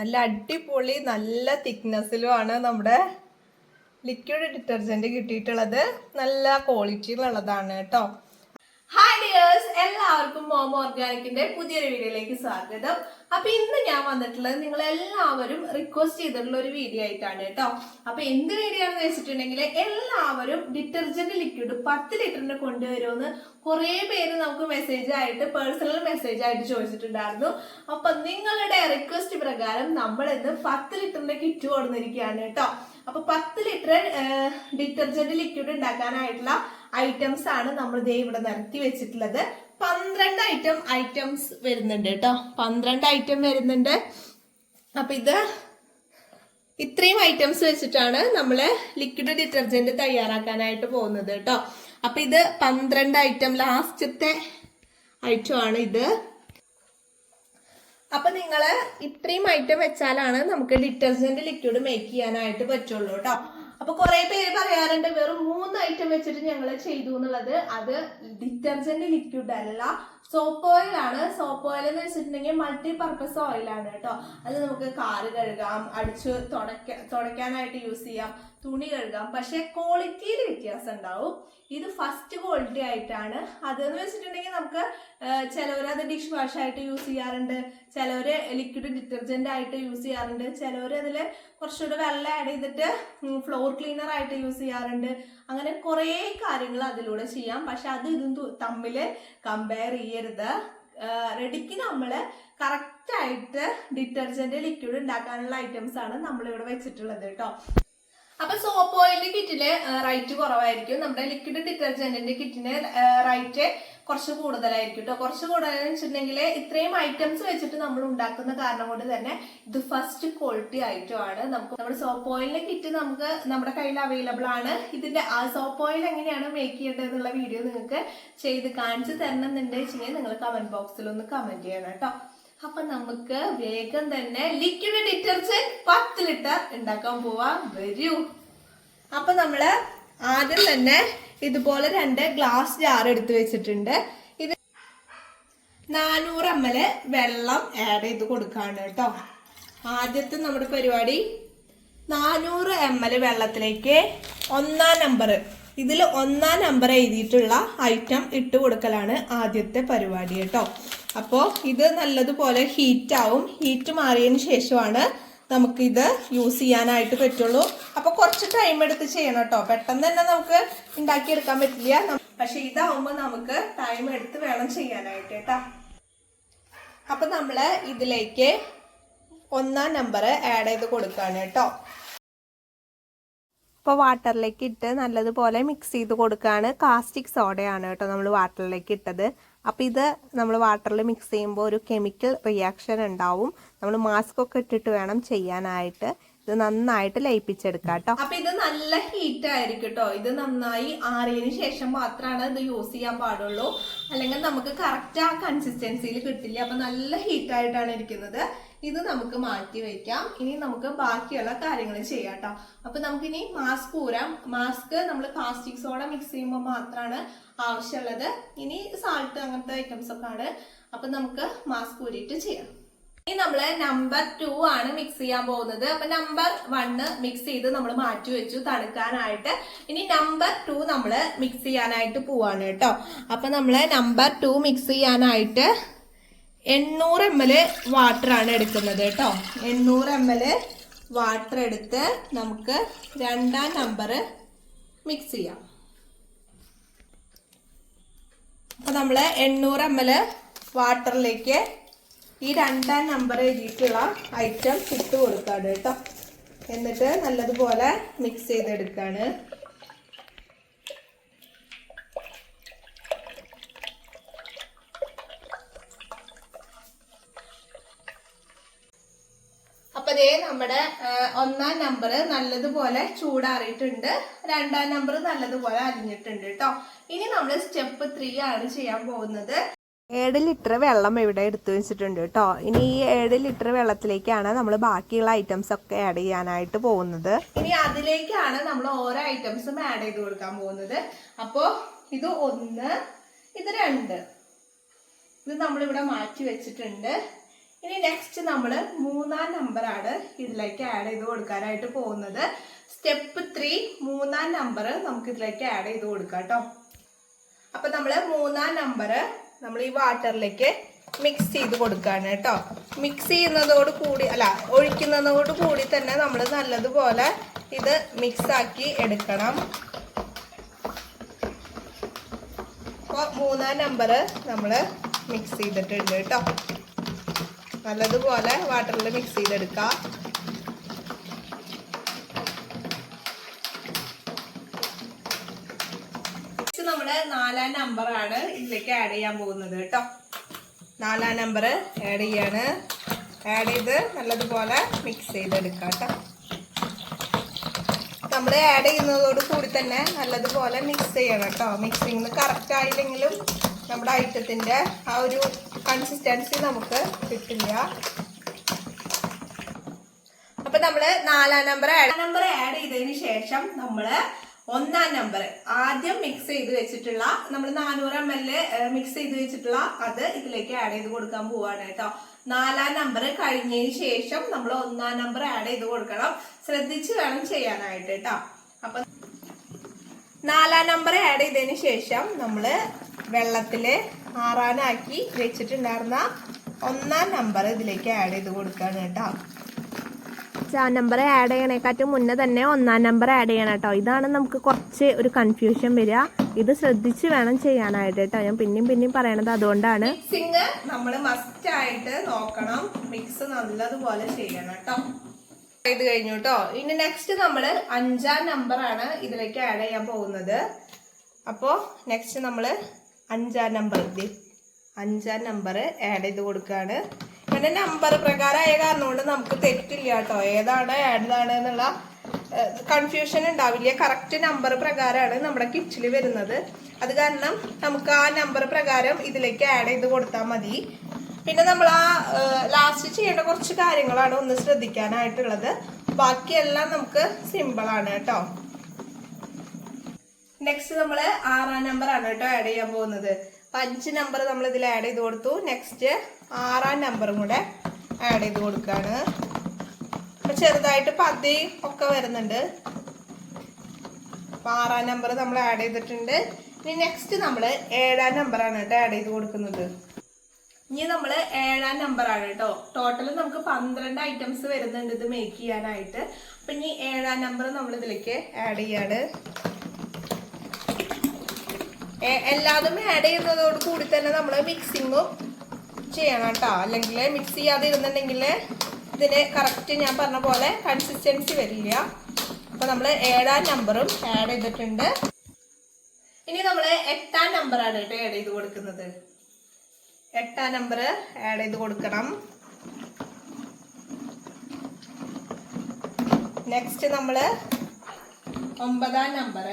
നല്ല അടിപൊളി നല്ല തിക്നെസ്സിലുമാണ് നമ്മുടെ ലിക്വിഡ് ഡിറ്റർജന്റ് കിട്ടിയിട്ടുള്ളത്. നല്ല ക്വാളിറ്റിയിലുള്ളതാണ് കേട്ടോ. ഹായ് ഡിയേഴ്സ് എല്ലാവർക്കും മോമോ ഓർഗാനിക്കിന്റെ പുതിയൊരു വീഡിയോയിലേക്ക് സ്വാഗതം. അപ്പൊ ഇന്ന് ഞാൻ വന്നിട്ടുള്ളത് നിങ്ങൾ എല്ലാവരും റിക്വസ്റ്റ് ചെയ്തിട്ടുള്ള ഒരു വീഡിയോ ആയിട്ടാണ് കേട്ടോ. അപ്പൊ എന്ത് വീഡിയോ ആണെന്ന് വെച്ചിട്ടുണ്ടെങ്കിൽ എല്ലാവരും ഡിറ്റർജന്റ് ലിക്വിഡ് പത്ത് ലിറ്ററിന് കൊണ്ടുവരുമെന്ന് കുറെ പേര് നമുക്ക് മെസ്സേജ് ആയിട്ട് പേഴ്സണൽ മെസ്സേജ് ആയിട്ട് ചോദിച്ചിട്ടുണ്ടായിരുന്നു. അപ്പൊ നിങ്ങളുടെ റിക്വസ്റ്റ് പ്രകാരം നമ്മൾ ഇന്ന് പത്ത് ലിറ്ററിന്റെ കിറ്റ് കൊടുത്തിരിക്കുകയാണ് കേട്ടോ. അപ്പൊ പത്ത് ലിറ്റർ ഡിറ്റർജന്റ് ലിക്വിഡ് ഉണ്ടാക്കാനായിട്ടുള്ള ഐറ്റംസ് ആണ് നമ്മൾ ദേ ഇവിടെ നിരത്തി വെച്ചിട്ടുള്ളത്. പന്ത്രണ്ട് ഐറ്റം ഐറ്റംസ് വരുന്നുണ്ട് കേട്ടോ. പന്ത്രണ്ട് ഐറ്റം വരുന്നുണ്ട്. അപ്പൊ ഇത് ഇത്രയും ഐറ്റംസ് വെച്ചിട്ടാണ് നമ്മൾ ലിക്വിഡ് ഡിറ്റർജന്റ് തയ്യാറാക്കാനായിട്ട് പോകുന്നത് കേട്ടോ. അപ്പൊ ഇത് പന്ത്രണ്ട് ഐറ്റം ലാസ്റ്റത്തെ ഐറ്റമാണ് ഇത്. അപ്പൊ നിങ്ങൾ ഇത്രയും ഐറ്റം വെച്ചാലാണ് നമുക്ക് ഡിറ്റർജന്റ് ലിക്വിഡ് മേക്ക് ചെയ്യാനായിട്ട് പറ്റുള്ളൂ കേട്ടോ. അപ്പൊ കുറെ പേര് പറയാറുണ്ട് വെറും മൂന്ന് ഐറ്റം വെച്ചിട്ട് ഞങ്ങൾ ചെയ്തു എന്നുള്ളത്. അത് ഡിറ്റർജന്റ് ലിക്വിഡ് അല്ല സോപ്പ് ഓയിൽ ആണ്. സോപ്പ് ഓയിൽ എന്ന് വെച്ചിട്ടുണ്ടെങ്കിൽ മൾട്ടി പർപ്പസ് ആണ് കേട്ടോ. അത് നമുക്ക് കാറ് കഴുകാം അടിച്ച് തുടക്ക തുടയ്ക്കാനായിട്ട് യൂസ് ചെയ്യാം. തുണി കഴുകാം. പക്ഷെ ക്വാളിറ്റിയിൽ വ്യത്യാസം ഉണ്ടാവും. ഇത് ഫസ്റ്റ് ക്വാളിറ്റി ആയിട്ടാണ്. അതെന്ന് വെച്ചിട്ടുണ്ടെങ്കിൽ നമുക്ക് ചിലവർ അത് ഡിഷ് വാഷ് ആയിട്ട് യൂസ് ചെയ്യാറുണ്ട്. ചിലവർ ലിക്വിഡ് ഡിറ്റർജന്റ് ആയിട്ട് യൂസ് ചെയ്യാറുണ്ട്. ചിലവർ അതിൽ കുറച്ചുകൂടെ വെള്ളം ആഡ് ചെയ്തിട്ട് ഫ്ലോർ ക്ലീനർ ആയിട്ട് യൂസ് ചെയ്യാറുണ്ട്. അങ്ങനെ കുറേ കാര്യങ്ങൾ അതിലൂടെ ചെയ്യാം. പക്ഷെ അത് ഇതും തമ്മിൽ കമ്പയർ ചെയ്യരുത്. റെഡിക്ക് നമ്മൾ കറക്റ്റ് ആയിട്ട് ഡിറ്റർജന്റ് ലിക്വിഡ് ഉണ്ടാക്കാനുള്ള ഐറ്റംസ് ആണ് നമ്മളിവിടെ വെച്ചിട്ടുള്ളത് കേട്ടോ. അപ്പൊ സോപ്പ് ഓയിലിന്റെ കിറ്റിൽ റൈറ്റ് കുറവായിരിക്കും. നമ്മുടെ ലിക്വിഡ് ഡിറ്റർജന്റിന്റെ കിറ്റിന് റൈറ്റ് കുറച്ച് കൂടുതലായിരിക്കും കേട്ടോ കുറച്ച് കൂടുതലെന്ന് വെച്ചിട്ടുണ്ടെങ്കിൽ ഇത്രയും ഐറ്റംസ് വെച്ചിട്ട് നമ്മൾ ഉണ്ടാക്കുന്ന കാരണം കൊണ്ട് തന്നെ ഇത് ഫസ്റ്റ് ക്വാളിറ്റി ആണ്. നമുക്ക് നമ്മുടെ സോപ്പ് ഓയിലിന്റെ കിറ്റ് നമുക്ക് നമ്മുടെ കയ്യിൽ അവൈലബിൾ ആണ്. ഇതിന്റെ ആ സോപ്പ് ഓയിൽ എങ്ങനെയാണ് മേക്ക് ചെയ്യേണ്ടത് എന്നുള്ള വീഡിയോ നിങ്ങൾക്ക് ചെയ്ത് കാണിച്ചു തരണം എന്നുണ്ടെങ്കിൽ നിങ്ങൾ കമന്റ് ബോക്സിൽ ഒന്ന് കമന്റ് ചെയ്യണം കേട്ടോ അപ്പൊ നമുക്ക് വേഗം തന്നെ ലിക്വിഡ് ഡിറ്റർജന്റ് പത്ത് ലിറ്റർ ഉണ്ടാക്കാൻ പോവാ. വരൂ. അപ്പൊ നമ്മൾ ആദ്യം തന്നെ ഇതുപോലെ രണ്ട് ഗ്ലാസ് ജാർ എടുത്തു വെച്ചിട്ടുണ്ട്. ഇത് നാനൂറ് എം എൽ വെള്ളം ആഡ് ചെയ്ത് കൊടുക്കാണ് കേട്ടോ. ആദ്യത്തെ നമ്മുടെ പരിപാടി നാനൂറ് എം എൽ വെള്ളത്തിലേക്ക് ഒന്നാം നമ്പർ ഇതിൽ ഒന്നാം നമ്പർ എഴുതിയിട്ടുള്ള ഐറ്റം ഇട്ട് കൊടുക്കലാണ് ആദ്യത്തെ പരിപാടി കേട്ടോ. അപ്പോൾ ഇത് നല്ലതുപോലെ ഹീറ്റാവും ഹീറ്റ് മാറിയതിന് ശേഷമാണ് നമുക്കിത് യൂസ് ചെയ്യാനായിട്ട് പറ്റുള്ളൂ. അപ്പോൾ കുറച്ച് ടൈം എടുത്ത് ചെയ്യണം കേട്ടോ. പെട്ടെന്ന് തന്നെ നമുക്ക് ഉണ്ടാക്കിയെടുക്കാൻ പറ്റില്ല. പക്ഷെ ഇതാവുമ്പോൾ നമുക്ക് ടൈം എടുത്ത് വേണം ചെയ്യാനായിട്ട് കേട്ടോ. അപ്പം നമ്മൾ ഇതിലേക്ക് ഒന്നാം നമ്പർ ആഡ് ചെയ്ത് കൊടുക്കുകയാണ് കേട്ടോ. ഇപ്പോൾ വാട്ടറിലേക്ക് ഇട്ട് നല്ലതുപോലെ മിക്സ് ചെയ്ത് കൊടുക്കുകയാണ് കാസ്റ്റിക് സോഡയാണ് കേട്ടോ നമ്മൾ വാട്ടറിലേക്ക് ഇട്ടത്. അപ്പോൾ ഇത് നമ്മൾ വാട്ടറിൽ മിക്സ് ചെയ്യുമ്പോൾ ഒരു കെമിക്കൽ റിയാക്ഷൻ ഉണ്ടാവും. നമ്മൾ മാസ്ക് ഒക്കെ ഇട്ടിട്ട് വേണം ചെയ്യാനായിട്ട്. ഇത് നന്നായിട്ട് ലയിപ്പിച്ചെടുക്കാം കേട്ടോ അപ്പൊ ഇത് നല്ല ഹീറ്റ് ആയിരിക്കും കേട്ടോ ഇത് നന്നായി ആറിയതിന് ശേഷം മാത്രമാണ് ഇത് യൂസ് ചെയ്യാൻ പാടുള്ളൂ. അല്ലെങ്കിൽ നമുക്ക് കറക്റ്റ് ആ കൺസിസ്റ്റൻസിയിൽ കിട്ടില്ല. അപ്പൊ നല്ല ഹീറ്റ് ആയിട്ടാണ് ഇരിക്കുന്നത്. ഇത് നമുക്ക് മാറ്റി വെക്കാം. ഇനി നമുക്ക് ബാക്കിയുള്ള കാര്യങ്ങൾ ചെയ്യാം കേട്ടോ അപ്പൊ നമുക്കിനി മാസ്ക് ഊരാം. മാസ്ക് നമ്മൾ പ്ലാസ്റ്റിക് സോഡ മിക്സ് ചെയ്യുമ്പോൾ മാത്രമാണ് ആവശ്യമുള്ളത് ഇനി സാൾട്ട് അങ്ങനത്തെ ഐറ്റംസ് ഒക്കെ ആണ് അപ്പൊ നമുക്ക് മാസ്ക് ഊരിയിട്ട് ചെയ്യാം. ഇനി നമ്മൾ നമ്പർ ടു ആണ് മിക്സ് ചെയ്യാൻ പോകുന്നത്. അപ്പൊ നമ്പർ വണ്ണ് മിക്സ് ചെയ്ത് നമ്മൾ മാറ്റി വെച്ചു തണുക്കാനായിട്ട്. ഇനി നമ്പർ ടു നമ്മൾ മിക്സ് ചെയ്യാനായിട്ട് പോവാണ് കേട്ടോ. അപ്പൊ നമ്മൾ നമ്പർ ടു മിക്സ് ചെയ്യാനായിട്ട് എണ്ണൂറ് എം എൽ ആണ് എടുക്കുന്നത് കേട്ടോ. എണ്ണൂറ് എം എൽ വാട്ടർ എടുത്ത് നമുക്ക് രണ്ടാം നമ്പർ മിക്സ് ചെയ്യാം. അപ്പൊ നമ്മൾ എണ്ണൂറ് എം എൽ വാട്ടറിലേക്ക് ഈ രണ്ടാം നമ്പർ എഴുതിയിട്ടുള്ള ഐറ്റം ഇട്ട് കൊടുക്കാണ് കേട്ടോ. എന്നിട്ട് നല്ലതുപോലെ മിക്സ് ചെയ്തെടുക്കാണ്. അപ്പൊ ഇതേ നമ്മുടെ ഒന്നാം നമ്പർ നല്ലതുപോലെ ചൂടാറിയിട്ടുണ്ട്. രണ്ടാം നമ്പർ നല്ലതുപോലെ അരിഞ്ഞിട്ടുണ്ട് കേട്ടോ. ഇനി നമ്മൾ സ്റ്റെപ്പ് ത്രീ ആണ് ചെയ്യാൻ പോകുന്നത്. ഏഴ് ലിറ്റർ വെള്ളം ഇവിടെ എടുത്തു വെച്ചിട്ടുണ്ട് കേട്ടോ. ഇനി ഈ ഏഴ് ലിറ്റർ വെള്ളത്തിലേക്കാണ് നമ്മൾ ബാക്കിയുള്ള ഐറ്റംസ് ഒക്കെ ആഡ് ചെയ്യാനായിട്ട് പോകുന്നത്. ഇനി അതിലേക്കാണ് നമ്മൾ ഓരോ ഐറ്റംസും ആഡ് ചെയ്ത് കൊടുക്കാൻ പോകുന്നത്. അപ്പോ ഇത് ഒന്ന് ഇത് രണ്ട്. ഇത് നമ്മളിവിടെ മാറ്റി വെച്ചിട്ടുണ്ട്. ഇനി നെക്സ്റ്റ് നമ്മൾ മൂന്നാം നമ്പറാണ് ഇതിലേക്ക് ആഡ് ചെയ്ത് കൊടുക്കാനായിട്ട് പോകുന്നത്. സ്റ്റെപ്പ് ത്രീ മൂന്നാം നമ്പർ നമുക്ക് ഇതിലേക്ക് ആഡ് ചെയ്ത് കൊടുക്കാം കേട്ടോ. അപ്പൊ നമ്മൾ മൂന്നാം നമ്പർ നമ്മൾ ഈ വാട്ടറിലേക്ക് മിക്സ് ചെയ്ത് കൊടുക്കുകയാണ് കേട്ടോ. മിക്സ് ചെയ്യുന്നതോട് കൂടി അല്ല ഒഴിക്കുന്നതോട് കൂടി തന്നെ നമ്മൾ നല്ലതുപോലെ ഇത് മിക്സ് ആക്കി എടുക്കണം. അപ്പോൾ മൂന്നാം നമ്പർ നമ്മൾ മിക്സ് ചെയ്തിട്ടുണ്ട് കേട്ടോ. നല്ലതുപോലെ വാട്ടറിൽ മിക്സ് ചെയ്തെടുക്കാം നെക്സ്റ്റ് നമ്മൾ നമ്പറാണ് ഇതിലേക്ക് ആഡ് ചെയ്യാൻ പോകുന്നത് കേട്ടോ. നാലാം നമ്പർ ആഡ് ചെയ്യാണ്. ആഡ് ചെയ്ത് നല്ലതുപോലെ മിക്സ് ചെയ്തെടുക്കാം കേട്ടോ. നമ്മൾ ആഡ് ചെയ്യുന്നതോട് കൂടി തന്നെ നല്ലതുപോലെ മിക്സ് ചെയ്യണം കേട്ടോ. മിക്സിങ് കറക്റ്റ് ആയില്ലെങ്കിലും നമ്മുടെ ഐറ്റത്തിന്റെ ആ ഒരു കൺസിസ്റ്റൻസി നമുക്ക് കിട്ടില്ല. അപ്പം നമ്മൾ നാലാം നമ്പർ ആഡ് നമ്പർ ആഡ് ചെയ്തതിന് ശേഷം നമ്മൾ ഒന്നാം നമ്പർ ആദ്യം മിക്സ് ചെയ്ത് വെച്ചിട്ടുള്ള നമ്മൾ നാനൂറ് എം എൽ മിക്സ് ചെയ്ത് വെച്ചിട്ടുള്ള അത് ഇതിലേക്ക് ആഡ് ചെയ്ത് കൊടുക്കാൻ പോവാണ് കേട്ടോ. നാലാം നമ്പർ കഴിഞ്ഞതിന് ശേഷം നമ്മൾ ഒന്നാം നമ്പർ ആഡ് ചെയ്ത് കൊടുക്കണം. ശ്രദ്ധിച്ച് വേണം ചെയ്യാനായിട്ട് കേട്ടോ. അപ്പൊ നാലാം നമ്പർ ആഡ് ചെയ്തതിന് ശേഷം നമ്മൾ വെള്ളത്തിൽ ആറാനാക്കി വെച്ചിട്ടുണ്ടായിരുന്ന ഒന്നാം നമ്പർ ഇതിലേക്ക് ആഡ് ചെയ്ത് കൊടുക്കുകയാണ് കേട്ടോ. അഞ്ചാം നമ്പർ ആഡ് ചെയ്യണേക്കാട്ടും മുന്നേ തന്നെ ഒന്നാം നമ്പർ ആഡ് ചെയ്യണം കേട്ടോ. ഇതാണ് നമുക്ക് കുറച്ച് ഒരു കൺഫ്യൂഷൻ വരിക. ഇത് ശ്രദ്ധിച്ച് വേണം ചെയ്യാനായിട്ട് കേട്ടോ. ഞാൻ പിന്നെയും പിന്നെയും പറയണത് അതുകൊണ്ടാണ്. മിക്സിങ് നമ്മൾ മസ്റ്റ് ആയിട്ട് നോക്കണം. മിക്സ് നല്ലതുപോലെ ചെയ്യണം കേട്ടോ. ഇത് കഴിഞ്ഞു കേട്ടോ. ഇനി നെക്സ്റ്റ് നമ്മൾ അഞ്ചാം നമ്പർ ആണ് ഇതിലേക്ക് ആഡ് ചെയ്യാൻ പോകുന്നത്. അപ്പോൾ നെക്സ്റ്റ് നമ്മൾ അഞ്ചാം നമ്പർ അഞ്ചാം നമ്പർ ആഡ് ചെയ്ത് കൊടുക്കുകയാണ് പിന്നെ നമ്പർ പ്രകാരമായ കാരണം കൊണ്ട് നമുക്ക് തെറ്റില്ല കേട്ടോ. ഏതാണ് ഏതാണ് എന്നുള്ള കൺഫ്യൂഷൻ ഉണ്ടാവില്ല. കറക്റ്റ് നമ്പർ പ്രകാരമാണ് നമ്മുടെ കിച്ചിൽ വരുന്നത്. അത് കാരണം നമുക്ക് ആ നമ്പർ പ്രകാരം ഇതിലേക്ക് ആഡ് ചെയ്ത് കൊടുത്താൽ മതി. പിന്നെ നമ്മൾ ആ ലാസ്റ്റ് ചെയ്യേണ്ട കുറച്ച് കാര്യങ്ങളാണ് ഒന്ന് ശ്രദ്ധിക്കാനായിട്ടുള്ളത്. ബാക്കിയെല്ലാം നമുക്ക് സിമ്പിൾ ആണ് കേട്ടോ. നെക്സ്റ്റ് നമ്മൾ ആറാം നമ്പർ ആണ് കേട്ടോ ആഡ് ചെയ്യാൻ പോകുന്നത്. അപ്പൊ അഞ്ച് നമ്പർ നമ്മൾ ഇതിൽ ആഡ് ചെയ്ത് കൊടുത്തു. നെക്സ്റ്റ് ആറാം നമ്പറും കൂടെ ആഡ് ചെയ്ത് കൊടുക്കുകയാണ് അപ്പം ചെറുതായിട്ട് പതി ഒക്കെ വരുന്നുണ്ട്. അപ്പൊ ആറാം നമ്പർ നമ്മൾ ആഡ് ചെയ്തിട്ടുണ്ട്. ഇനി നെക്സ്റ്റ് നമ്മൾ ഏഴാം നമ്പറാണ് കേട്ടോ ആഡ് ചെയ്ത് കൊടുക്കുന്നത്. ഇനി നമ്മൾ ഏഴാം നമ്പർ ആണ് കേട്ടോ. ടോട്ടൽ നമുക്ക് പന്ത്രണ്ട് ഐറ്റംസ് വരുന്നുണ്ട് ഇത് മേക്ക് ചെയ്യാനായിട്ട്. അപ്പൊ ഇനി ഏഴാം നമ്പർ നമ്മൾ ഇതിലേക്ക് ആഡ് ചെയ്യാണ്. എല്ലാതും ആഡ് ചെയ്യുന്നതോട് കൂടി തന്നെ നമ്മൾ മിക്സിങ്ങും ചെയ്യണം കേട്ടോ അല്ലെങ്കിൽ മിക്സ് ചെയ്യാതെ ഇരുന്നുണ്ടെങ്കിൽ ഇതിന് കറക്റ്റ് ഞാൻ പറഞ്ഞ പോലെ കൺസിസ്റ്റൻസി വരില്ല. അപ്പൊ നമ്മൾ ഏഴാം നമ്പറും ആഡ് ചെയ്തിട്ടുണ്ട്. ഇനി നമ്മൾ എട്ടാം നമ്പറാണ് കേട്ടോ ആഡ് ചെയ്ത് കൊടുക്കുന്നത്. എട്ടാം നമ്പർ ആഡ് ചെയ്ത് കൊടുക്കണം. നെക്സ്റ്റ് നമ്മൾ ഒമ്പതാം നമ്പർ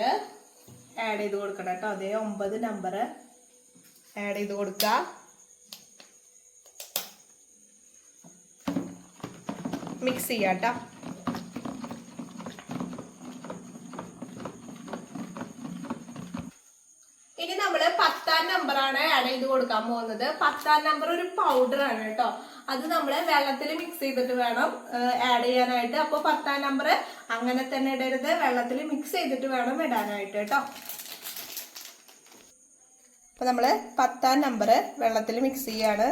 ആഡ് ചെയ്ത് കൊടുക്കണം കേട്ടോ. അതേ ഒമ്പത് നമ്പർ ആഡ് ചെയ്ത് കൊടുക്കുക മിക്സ് ചെയ്യാം കേട്ടോ ഇനി നമ്മൾ പത്താം നമ്പറാണ് ആഡ് ചെയ്ത് കൊടുക്കാൻ പോകുന്നത്. പത്താം നമ്പർ ഒരു പൗഡർ ആണ് കേട്ടോ. അത് നമ്മൾ വെള്ളത്തിൽ മിക്സ് ചെയ്തിട്ട് വേണം ആഡ് ചെയ്യാനായിട്ട്. അപ്പോൾ പത്താം നമ്പർ അങ്ങനെ തന്നെ ഇടരുത്. വെള്ളത്തിൽ മിക്സ് ചെയ്തിട്ട് വേണം ഇടാനായിട്ട് കേട്ടോ. അപ്പൊ നമ്മൾ പത്താം നമ്പർ വെള്ളത്തിൽ മിക്സ് ചെയ്യാണ്.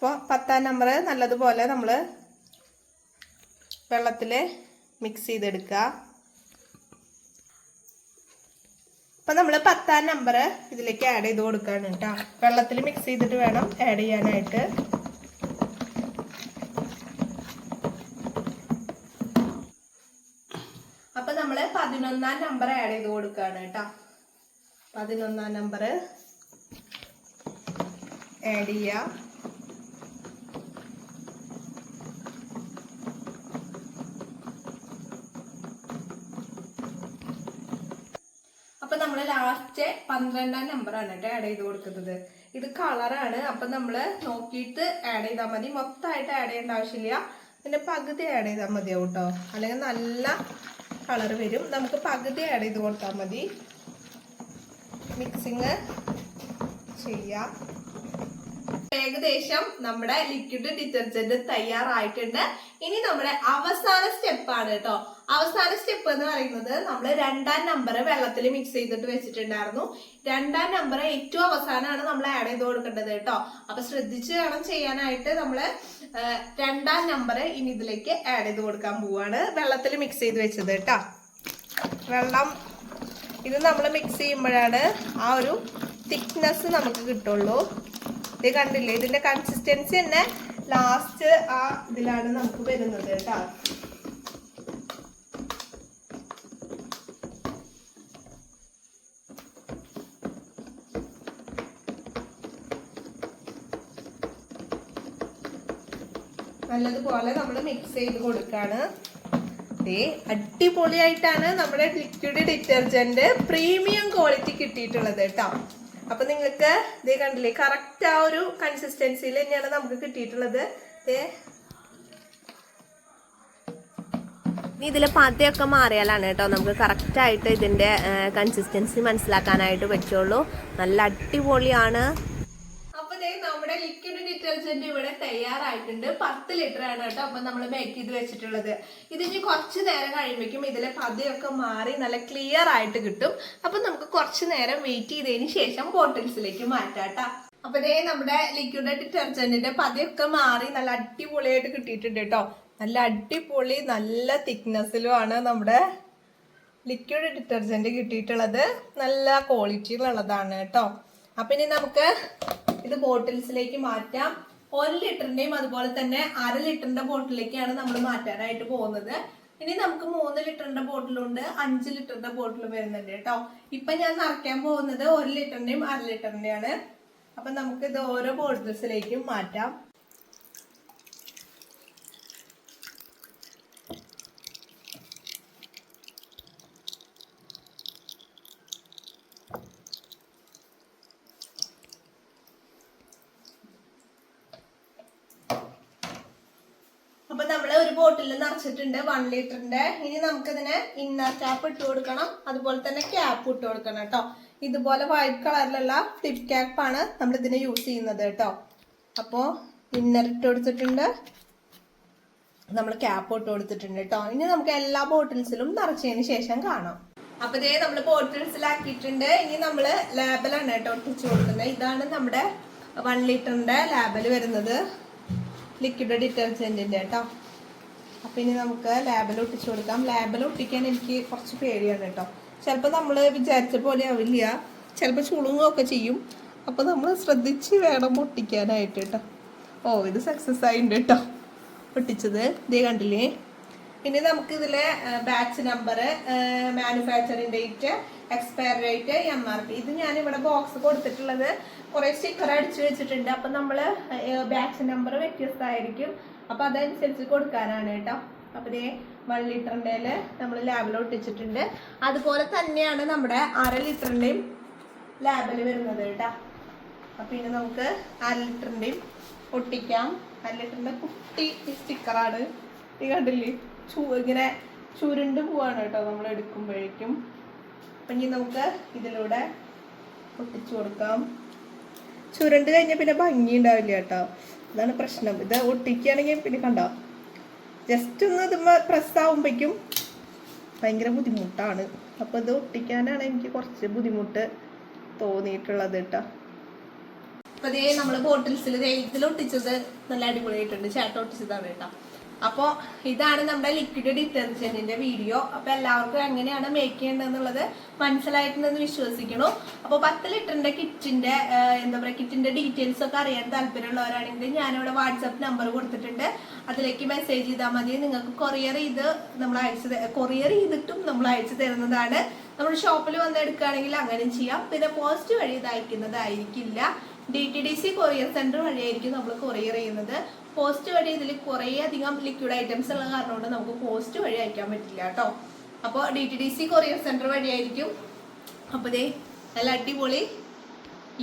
അപ്പോൾ പത്താം നമ്പർ നല്ലതുപോലെ നമ്മൾ വെള്ളത്തിൽ മിക്സ് ചെയ്തെടുക്കുക അപ്പം നമ്മൾ പത്താം നമ്പർ ഇതിലേക്ക് ആഡ് ചെയ്ത് കൊടുക്കുകയാണ് കേട്ടോ. വെള്ളത്തിൽ മിക്സ് ചെയ്തിട്ട് വേണം ആഡ് ചെയ്യാനായിട്ട്. അപ്പം നമ്മൾ പതിനൊന്നാം നമ്പർ ആഡ് ചെയ്ത് കൊടുക്കുകയാണ് കേട്ടോ. പതിനൊന്നാം നമ്പർ ആഡ് ചെയ്യുക അപ്പൊ നമ്മൾ ലാസ്റ്റ് പന്ത്രണ്ടാം നമ്പറാണ് കേട്ടോ ആഡ് ചെയ്ത് കൊടുക്കുന്നത്. ഇത് കളറാണ് അപ്പൊ നമ്മൾ നോക്കിയിട്ട് ആഡ് ചെയ്താൽ മതി. മൊത്തമായിട്ട് ആഡ് ചെയ്യേണ്ട ആവശ്യമില്ല. പിന്നെ പകുതി ആഡ് ചെയ്താൽ മതിയാവും കേട്ടോ. അല്ലെങ്കിൽ നല്ല കളർ വരും. നമുക്ക് പകുതി ആഡ് ചെയ്ത് കൊടുത്താൽ മതി. മിക്സിങ് ചെയ്യാം. ഏകദേശം നമ്മുടെ ലിക്വിഡ് ഡിറ്റർജന്റ് തയ്യാറായിട്ടുണ്ട്. ഇനി നമ്മുടെ അവസാന സ്റ്റെപ്പാണ് കേട്ടോ. അവസാന സ്റ്റെപ്പ് എന്ന് പറയുന്നത് നമ്മൾ രണ്ടാം നമ്പർ വെള്ളത്തിൽ മിക്സ് ചെയ്തിട്ട് വെച്ചിട്ടുണ്ടായിരുന്നു. രണ്ടാം നമ്പർ ഏറ്റവും അവസാനമാണ് നമ്മൾ ആഡ് ചെയ്ത് കൊടുക്കേണ്ടത് കേട്ടോ. അപ്പൊ ശ്രദ്ധിച്ച് വേണം ചെയ്യാനായിട്ട് നമ്മൾ രണ്ടാം നമ്പർ ഇനി ഇതിലേക്ക് ആഡ് ചെയ്ത് കൊടുക്കാൻ പോവാണ്. വെള്ളത്തിൽ മിക്സ് ചെയ്ത് വെച്ചത് കേട്ടോ. വെള്ളം ഇത് നമ്മൾ മിക്സ് ചെയ്യുമ്പോഴാണ് ആ ഒരു തിക്നെസ് നമുക്ക് കിട്ടുള്ളൂ. ഇത് കണ്ടില്ലേ? ഇതിന്റെ കൺസിസ്റ്റൻസി തന്നെ ലാസ്റ്റ് ആ ഇതിലാണ് നമുക്ക് വരുന്നത് കേട്ടോ. നല്ലതുപോലെ നമ്മൾ മിക്സ് ചെയ്ത് കൊടുക്കാണ്. അടിപൊളിയായിട്ടാണ് നമ്മുടെ ലിക്വിഡ് ഡിറ്റർജന്റ് പ്രീമിയം ക്വാളിറ്റി കിട്ടിയിട്ടുള്ളത് കേട്ടോ. അപ്പൊ നിങ്ങൾക്ക് ഇതേ കണ്ടില്ലേ കറക്റ്റ് ആ ഒരു കൺസിസ്റ്റൻസിയിൽ തന്നെയാണ് നമുക്ക് കിട്ടിയിട്ടുള്ളത്. ഇനി ഇതിൽ പതയൊക്കെ മാറിയാലാണ് കേട്ടോ നമുക്ക് കറക്റ്റായിട്ട് ഇതിന്റെ കൺസിസ്റ്റൻസി മനസ്സിലാക്കാനായിട്ട് പറ്റുള്ളൂ. നല്ല അടിപൊളിയാണ് അപ്പൊ ദേ നമ്മുടെ ലിക്വിഡ് ഡിറ്റർജന്റ് ഇവിടെ തയ്യാറായിട്ടുണ്ട്. പത്ത് ലിറ്റർ ആണ് കേട്ടോ അപ്പൊ നമ്മൾ മേക്ക് ചെയ്ത് വെച്ചിട്ടുള്ളത്. ഇത് ഇനി കുറച്ച് നേരം കഴിയുമ്പോഴേക്കും ഇതിലെ പതയൊക്കെ മാറി നല്ല ക്ലിയർ ആയിട്ട് കിട്ടും. അപ്പൊ നമുക്ക് കുറച്ച് നേരം വെയിറ്റ് ചെയ്തതിന് ശേഷം ബോട്ടിൽസിലേക്ക് മാറ്റാം കേട്ടോ. അപ്പൊ ഇതേ നമ്മുടെ ലിക്വിഡ് ഡിറ്റർജന്റിന്റെ പതയൊക്കെ മാറി നല്ല അടിപൊളിയായിട്ട് കിട്ടിയിട്ടുണ്ട് കേട്ടോ. നല്ല അടിപൊളി നല്ല തിക്നെസ്സിലും ആണ് നമ്മുടെ ലിക്വിഡ് ഡിറ്റർജന്റ് കിട്ടിയിട്ടുള്ളത്. നല്ല ക്വാളിറ്റിയിലുള്ളതാണ് കേട്ടോ. അപ്പൊ ഇനി നമുക്ക് ഇത് ബോട്ടിൽസിലേക്ക് മാറ്റാം. ഒരു ലിറ്ററിന്റെയും അതുപോലെ തന്നെ അര ലിറ്ററിന്റെ ബോട്ടിലേക്കാണ് നമ്മൾ മാറ്റാനായിട്ട് പോകുന്നത്. ഇനി നമുക്ക് മൂന്ന് ലിറ്ററിന്റെ ബോട്ടിലുണ്ട് അഞ്ച് ലിറ്ററിന്റെ ബോട്ടിലും വരുന്നുണ്ട് കേട്ടോ. ഇപ്പൊ ഞാൻ നിറയ്ക്കാൻ പോകുന്നത് ഒരു ലിറ്ററിന്റെയും അര ലിറ്ററിന്റെയാണ്. അപ്പൊ നമുക്ക് ഇത് ഓരോ ബോട്ടിൽസിലേക്കും മാറ്റാം അപ്പൊ നമ്മൾ ഒരു ബോട്ടിൽ നിറച്ചിട്ടുണ്ട് വൺ ലിറ്ററിന്റെ ഇനി നമുക്കിതിന് ഇന്നർ ക്യാപ്പ് ഇട്ട് കൊടുക്കണം. അതുപോലെ തന്നെ ക്യാപ്പ് ഇട്ട് കൊടുക്കണം കേട്ടോ ഇതുപോലെ വൈറ്റ് കളറിലുള്ള ഫ്ലിപ്പ് ക്യാപ്പാണ് നമ്മൾ ഇതിനെ യൂസ് ചെയ്യുന്നത് കേട്ടോ അപ്പോൾ ഇന്നർ ഇട്ട് കൊടുത്തിട്ടുണ്ട്. നമ്മൾ ക്യാപ്പ് ഇട്ട് കൊടുത്തിട്ടുണ്ട് കേട്ടോ ഇനി നമുക്ക് എല്ലാ ബോട്ടിൽസിലും നിറച്ചതിന് ശേഷം കാണാം. അപ്പൊ ഇതേ നമ്മൾ ബോട്ടിൽസിലാക്കിയിട്ടുണ്ട് ഇനി നമ്മൾ ലേബലാണ് കേട്ടോ ഒട്ടിച്ചു കൊടുക്കുന്നത്. ഇതാണ് നമ്മുടെ വൺ ലിറ്ററിന്റെ ലേബൽ വരുന്നത്. ലിക്വിഡ് ഡിറ്റർജന്റിന്റെ കേട്ടോ അപ്പൊ ഇനി നമുക്ക് ലാബിൽ ഒട്ടിച്ചു കൊടുക്കാം. ലാബിൽ ഒട്ടിക്കാൻ എനിക്ക് കുറച്ച് പേടിയാണ് കേട്ടോ. ചിലപ്പോൾ നമ്മൾ വിചാരിച്ച പോലെ ആവില്ല. ചിലപ്പോൾ ചുളുങ്ങുകയൊക്കെ ചെയ്യും. അപ്പോൾ നമ്മൾ ശ്രദ്ധിച്ച് വേണം ഒട്ടിക്കാനായിട്ട് കേട്ടോ. ഓ ഇത് സക്സസ് ആയിട്ടുണ്ട് കേട്ടോ. ഒട്ടിച്ചത്. ഇതേ കണ്ടില്ലേ? പിന്നെ നമുക്ക് ഇതിലെ batch number manufacturing date expire date M R P ഇത് ഞാൻ ഇവിടെ ബോക്സ് കൊടുത്തിട്ടുള്ളത് കുറേ സ്റ്റിക്കർ അടിച്ചു വെച്ചിട്ടുണ്ട്. അപ്പം നമ്മൾ ബാച്ച് നമ്പർ വ്യത്യസ്തമായിരിക്കും. അപ്പൊ അതനുസരിച്ച് കൊടുക്കാനാണ് കേട്ടോ. അപ്പൊ ദേ വൺ ലിറ്ററിന്റെ നമ്മൾ ലാബിൽ ഒട്ടിച്ചിട്ടുണ്ട്. അതുപോലെ തന്നെയാണ് നമ്മുടെ അര ലിറ്ററിന്റെയും ലാബിൽ വരുന്നത് കേട്ടോ. അപ്പൊ ഇനി നമുക്ക് അര ലിറ്ററിന്റെയും ഒട്ടിക്കാം. അര ലിറ്ററിന്റെ കുട്ടി സ്റ്റിക്കറാണ് ഈ കണ്ടില്ലേ? ചൂ ഇങ്ങനെ ചുരുണ്ട് പോവാണ് കേട്ടോ നമ്മൾ എടുക്കുമ്പോഴേക്കും. അപ്പൊ ഇനി നമുക്ക് ഇതിലൂടെ ഒട്ടിച്ചു കൊടുക്കാം. ചുരുണ്ട് കഴിഞ്ഞാൽ പിന്നെ ഭംഗി ഉണ്ടാവില്ല കേട്ടോ. അതാണ് പ്രശ്നം. ഇത് ഒട്ടിക്കുകയാണെങ്കിൽ പിന്നെ കണ്ടോ? ജസ്റ്റ് ഒന്ന് ഇത് പ്രസ് ആവുമ്പോഴേക്കും ഭയങ്കര ബുദ്ധിമുട്ടാണ്. അപ്പൊ ഇത് ഒട്ടിക്കാനാണ് എനിക്ക് കുറച്ച് ബുദ്ധിമുട്ട് തോന്നിയിട്ടുള്ളത് കേട്ടോ. അപ്പൊ ഇതേ നമ്മൾ ബോട്ടിൽസിൽ ഇതിൽ ഒട്ടിച്ചത് നല്ല അടിപൊളിയായിട്ടുണ്ട്. ചേട്ട ഒട്ടിച്ചതാണ് കേട്ടോ. അപ്പോൾ ഇതാണ് നമ്മുടെ ലിക്വിഡ് ഡിറ്റർജന്റിന്റെ വീഡിയോ അപ്പൊ എല്ലാവർക്കും എങ്ങനെയാണ് മേക്ക് ചെയ്യേണ്ടതെന്നുള്ളത് മനസ്സിലായിട്ടുണ്ടെന്ന് വിശ്വസിക്കുന്നു അപ്പോൾ പത്ത് ലിറ്ററിന്റെ കിറ്റിന്റെ എന്താ പറയുക കിറ്റിന്റെ ഡീറ്റെയിൽസ് ഒക്കെ അറിയാൻ താല്പര്യമുള്ളവരാണെങ്കിൽ ഞാനിവിടെ വാട്സപ്പ് നമ്പർ കൊടുത്തിട്ടുണ്ട്. അതിലേക്ക് മെസ്സേജ് ചെയ്താൽ മതി. നിങ്ങൾക്ക് കൊറിയർ ചെയ്ത് നമ്മൾ അയച്ചു കൊറിയർ ചെയ്തിട്ടും നമ്മൾ അയച്ചു തരുന്നതാണ്. നമ്മൾ ഷോപ്പിൽ വന്ന് എടുക്കുകയാണെങ്കിൽ അങ്ങനെ ചെയ്യാം. പിന്നെ പോസ്റ്റ് വഴി ഇത് അയക്കുന്നതായിരിക്കില്ല. D T D C courier centre വഴിയായിരിക്കും നമ്മൾ കൊറിയർ ചെയ്യുന്നത്. പോസ്റ്റ് വഴി ഇതിൽ കുറേ അധികം ലിക്വിഡ് ഐറ്റംസ് ഉള്ള കാരണം കൊണ്ട് നമുക്ക് പോസ്റ്റ് വഴി അയക്കാൻ പറ്റില്ല കേട്ടോ അപ്പോൾ D T D C courier centre വഴിയായിരിക്കും. അപ്പോൾ ദേ നല്ല അടിപൊളി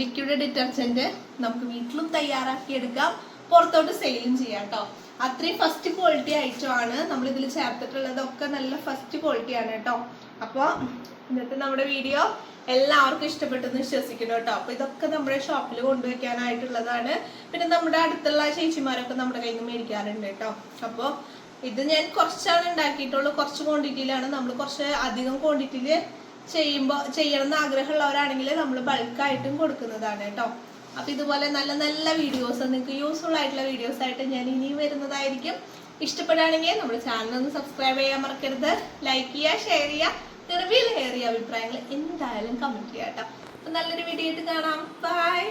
ലിക്വിഡ് ഡിറ്റർജന്റ് നമുക്ക് വീട്ടിലും തയ്യാറാക്കി എടുക്കാം. പുറത്തോട്ട് സെയിലും ചെയ്യാം കേട്ടോ അത്രയും ഫസ്റ്റ് ക്വാളിറ്റി ഐറ്റം ആണ്. നമ്മൾ ഇതിൽ ചേർത്തിട്ടുള്ളതൊക്കെ നല്ല ഫസ്റ്റ് ക്വാളിറ്റി ആണ് കേട്ടോ അപ്പോൾ ഇന്നത്തെ നമ്മുടെ വീഡിയോ എല്ലാവർക്കും ഇഷ്ടപ്പെട്ടെന്ന് വിശ്വസിക്കുന്നു കേട്ടോ. അപ്പൊ ഇതൊക്കെ നമ്മുടെ ഷോപ്പിൽ കൊണ്ടുവയ്ക്കാനായിട്ടുള്ളതാണ്. പിന്നെ നമ്മുടെ അടുത്തുള്ള ചേച്ചിമാരൊക്കെ നമ്മുടെ കയ്യിൽ നിന്ന് മേടിക്കാറുണ്ട് കേട്ടോ. അപ്പോൾ ഇത് ഞാൻ കുറച്ചാണ് ഉണ്ടാക്കിയിട്ടുള്ളൂ. കുറച്ച് ക്വാണ്ടിറ്റിയിലാണ് നമ്മൾ കുറച്ച് അധികം ക്വാണ്ടിറ്റിയിൽ ചെയ്യുമ്പോൾ ചെയ്യണം എന്ന് ആഗ്രഹമുള്ളവരാണെങ്കിൽ നമ്മൾ ബൾക്കായിട്ടും കൊടുക്കുന്നതാണ് കേട്ടോ. അപ്പൊ ഇതുപോലെ നല്ല നല്ല വീഡിയോസ് നിങ്ങൾക്ക് യൂസ്ഫുൾ ആയിട്ടുള്ള വീഡിയോസ് ആയിട്ട് ഞാൻ ഇനിയും വരുന്നതായിരിക്കും. ഇഷ്ടപ്പെടുകയാണെങ്കിൽ നമ്മുടെ ചാനൽ ഒന്ന് സബ്സ്ക്രൈബ് ചെയ്യാൻ മറക്കരുത്. ലൈക്ക് ചെയ്യുക ഷെയർ ചെയ്യുക. നിറവിലേറിയ അഭിപ്രായങ്ങൾ എന്തായാലും കമന്റ് ചെയ്യാം കേട്ടോ അപ്പൊ നല്ലൊരു വീഡിയോ ആയിട്ട് കാണാം. ബൈ